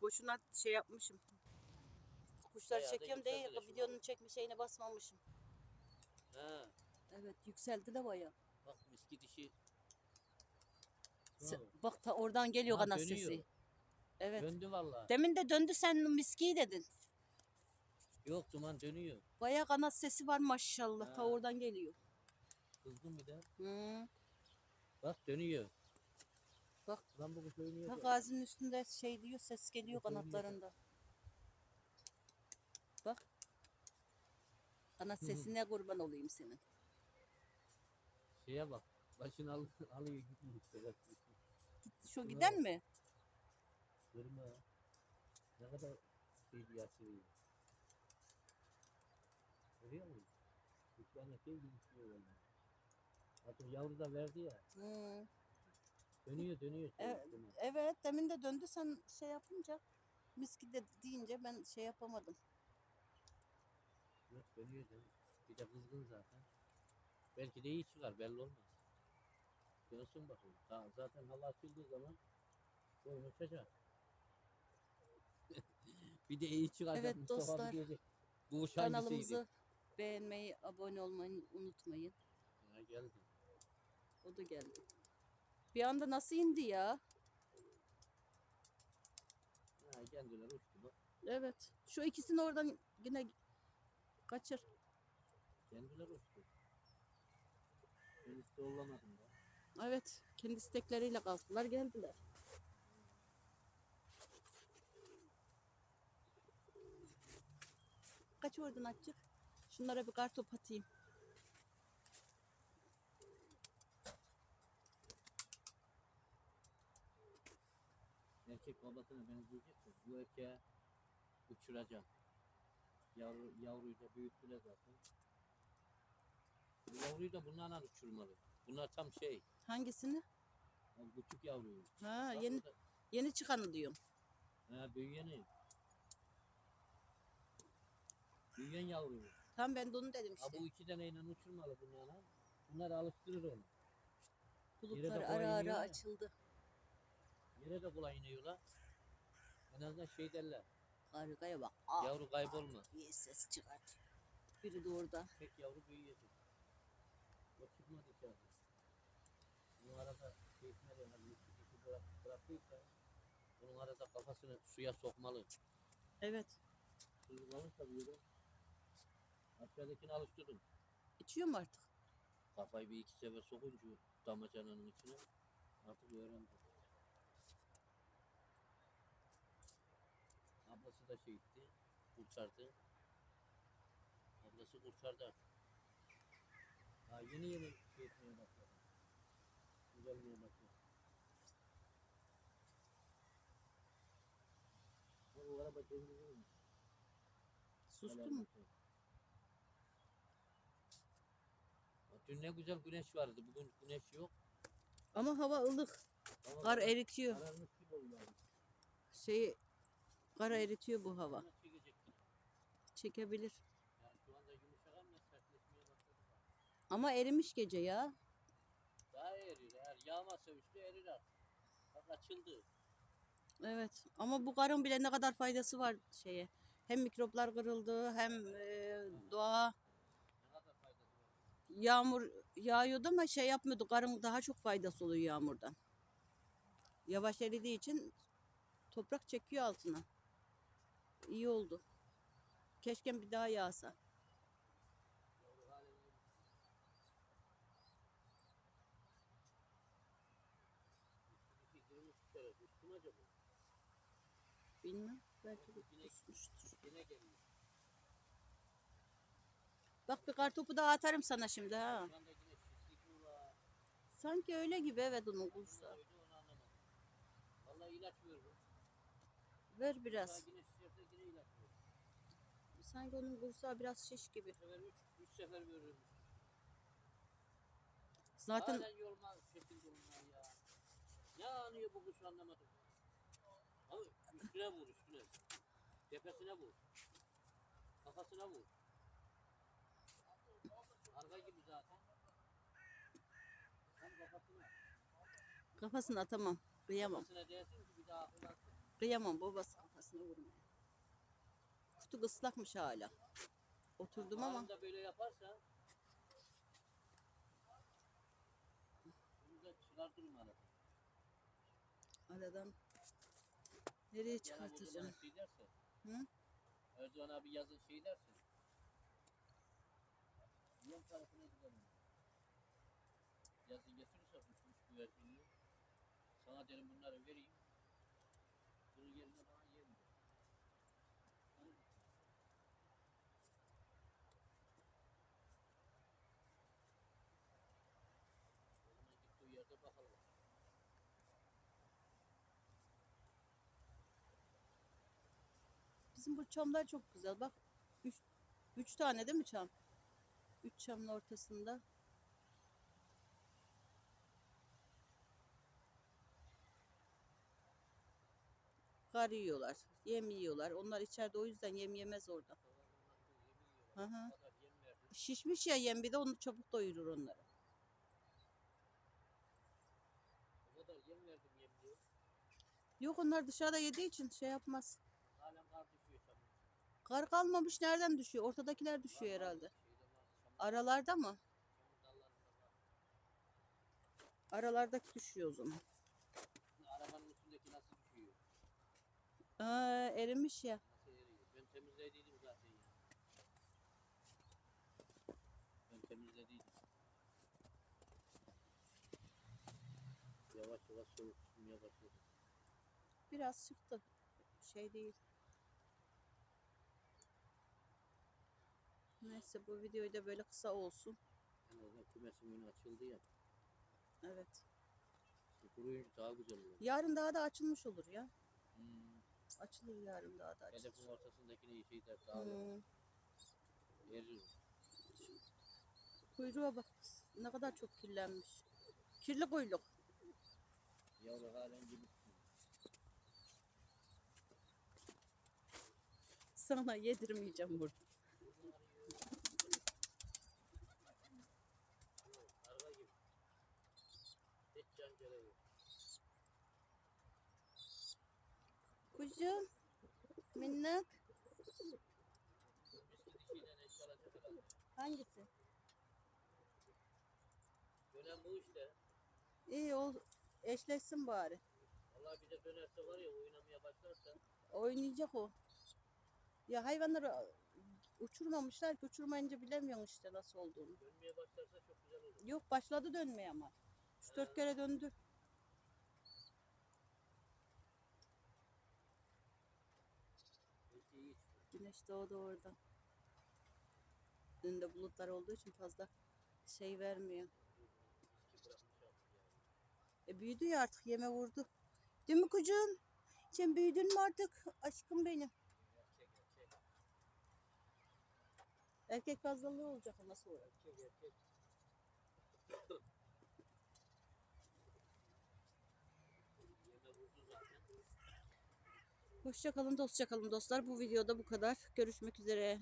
Boşuna şey yapmışım. Kuşlar Bayağı da çekiyorum değil. yükseldi de şu Videonun çekme şeyine basmamışım. Ha, Evet yükseldi de baya. bak miski dişi. Se- Bak ta oradan geliyor Ha, kanat dönüyor. sesi. Evet. Döndü valla. Demin de döndü sen miski dedin. Yok duman dönüyor. Baya kanat sesi var maşallah. Ta Ha. oradan geliyor. Kızgın bir de. Hı. Bak dönüyor. Bak. Lan bu kuş oynuyor. Ta ya. gazinin üstünde şey diyor ses geliyor oynuyor. kanatlarında. Bak. Hı. sesine kurban olayım senin. Şeye bak. Başını al, alıyor gitmiyor. Sedat. Şu giden bak. mi? Kırma. Ne kadar şey bir yaşlıyor. Görüyor musun? Bir tane şey gözüküyor öyle. Artık yavru da verdi ya. Hı. Dönüyor dönüyor. şey, Evet. demin de döndü sen şey yapınca miski de deyince ben şey yapamadım. Yok dönüyor dönüyor. Bir de kızgın zaten. Belki de iyi çıkar belli olmaz. Dönsün bakalım. Daha zaten hava açıldığı zaman boyun uçacak. bir de iyi çıkacak. Evet Mustafa dostlar. Bu? Kanalımızı beğenmeyi, abone olmayı unutmayın. Ha, geldi. O da geldi. Bir anda nasıl indi ya? Ha, kendileri uçtu bak. Evet. Şu ikisini oradan yine kaçır. Kendiler uçtu. Ben de olamadım. Evet. Kendi istekleriyle kalktılar geldiler. Kaç oradan açık? Şunlara bir kartop atayım. Erkek babasına benzeyecek de bu erkeğe uçuracak. Yavru, yavruyu da büyüttüler zaten. Bu yavruyu da bunlarla uçurmalı. Bunlar tam şey, Hangisini? yani küçük yavruyu. Ha Bak yeni burada- yeni çıkanı diyorum. Ha, büyüyeni. Büyüyen yavruyu. Tam ben de onu dedim Ha, işte. bu iki taneyle uçurmalı bunlarla. Bunlar alıştırır onu. Kolay ara ara ya. açıldı. Yere de kolay iniyorlar. En azından şey derler. Kargaya bak. Ah, Yavru kaybolmaz. diye ses çıkart. Biri de orada. Tek yavru büyüyecek. O çıkmadı içeride. Bu arada şey etmedi. Hani kişi bırak, bıraktıysa bunun arada kafasını suya sokmalı. Evet. Suyu kalırsa böyle aşağıdakini alıştırın. İçiyor mu artık? Kafayı bir iki sefer sokunca damacananın içine artık öğrendi. Ablası da şey etti, kurtardı. Ablası kurtardı artık. Ha, yeni yeni şey etmeye başladı. Güzelmeye başladı. Bu araba temizliymiş. Sustu mu? Dün ne güzel güneş vardı. Bugün güneş yok. Ama hava ılık. Ama Kar eritiyor. Kararmış gibi oldu abi. Şeyi kar eritiyor bu hava. Çekebilir. Ama erimiş gece ya. Daha erir. Eğer yağmazsa üstü erir artık. Bak açıldı. Evet. Ama bu karın bile ne kadar faydası var şeye. Hem mikroplar kırıldı hem e, doğa yağmur yağıyordu ama şey yapmıyordu. Karın daha çok faydası oluyor yağmurdan. Yavaş eridiği için toprak çekiyor altına. İyi oldu. Keşke bir daha yağsa. Bilmem. Belki de kusmuştur. Bak bir kartopu daha atarım sana şimdi ha. Sanki öyle gibi evet onun kursa. Ver biraz. yine şişerse yine ilaç veriyorum. Sanki onun kursağı biraz şiş gibi. Sefer üç, üç sefer veriyorum. Zaten Halen yolma şekilde olmayan ya. Ne anıyor bu kuş anlamadım. Abi üstüne vur üstüne. Tepesine vur. Kafasına vur. Arka gibi zaten. Tam kafasına. kafasını atamam. Kıyamam. Kafasına değsin ki bir daha akıl alsın. Kıyamam babası kafasına. kafasına vurmaya. Kutu ıslakmış hala. Oturdum ama Anında böyle yaparsa bunu da çıkartırım arada. aradan nereye çıkartacağım? Şey derse, Hı? Erdoğan abi yazın şey derse. Yem tarafına gidelim. Yazın getirirse üç güvercinliği. Sana derim bunları vereyim. Bunun yerine bana yem ver. Onu O zaman yerde bakalım. Bizim bu çamlar çok güzel. Bak üç, üç tane değil mi çam? Üç çamın ortasında. Kar yiyorlar, yem yiyorlar. Onlar içeride o yüzden yem yemez orada. Hı hı. Şişmiş ya yem bir de onu çabuk doyurur onları. O kadar yem verdim yem diye. Yok onlar dışarıda yediği için şey yapmaz. Halen kar düşüyor çamur. Kar kalmamış nereden düşüyor? Ortadakiler düşüyor herhalde. Aralarda mı? Aralardaki düşüyor o zaman. Arabanın üstündeki nasıl düşüyor? Aa, erimiş ya. Nasıl eriyor? Ben temizlediydim zaten ya. Ben temizlediydim. Yavaş yavaş soğuk tutmaya başladı. Biraz çıktı. Şey değil. Neyse bu videoyu da böyle kısa olsun. En azından kümesin önü açıldı ya. Evet. Kuruyunca daha güzel olur. Yarın daha da açılmış olur ya. Hmm. Açılır yarın daha da açılır. Hedefin ortasındakini şey der daha hmm. Kuyruğa bak. Ne kadar çok kirlenmiş. Kirli kuyruk. Yavru halen gibi. Sana yedirmeyeceğim burada. Kuzum. Minnak. Hangisi? Dönem bu işte. İyi o eşleşsin bari. Vallahi bir de dönerse var ya oynamaya başlarsa Oynayacak o. Ya hayvanları uçurmamışlar ki uçurmayınca bilemiyorsun işte nasıl olduğunu. dönmeye başlarsa çok güzel olur. Yok başladı dönmeye ama. 3-4 kere döndü. Güneş doğdu orada. Önünde bulutlar olduğu için fazla şey vermiyor. Eski bırakmış artık yani. E büyüdü ya artık yeme vurdu. Değil mi kucuğum? Sen büyüdün mü artık aşkım benim? Erkek fazlalığı olacak nasıl olur? Erkek erkek. Yeme vurdu zaten. Hoşça kalın, dostça kalın dostlar. Bu videoda bu kadar. Görüşmek üzere.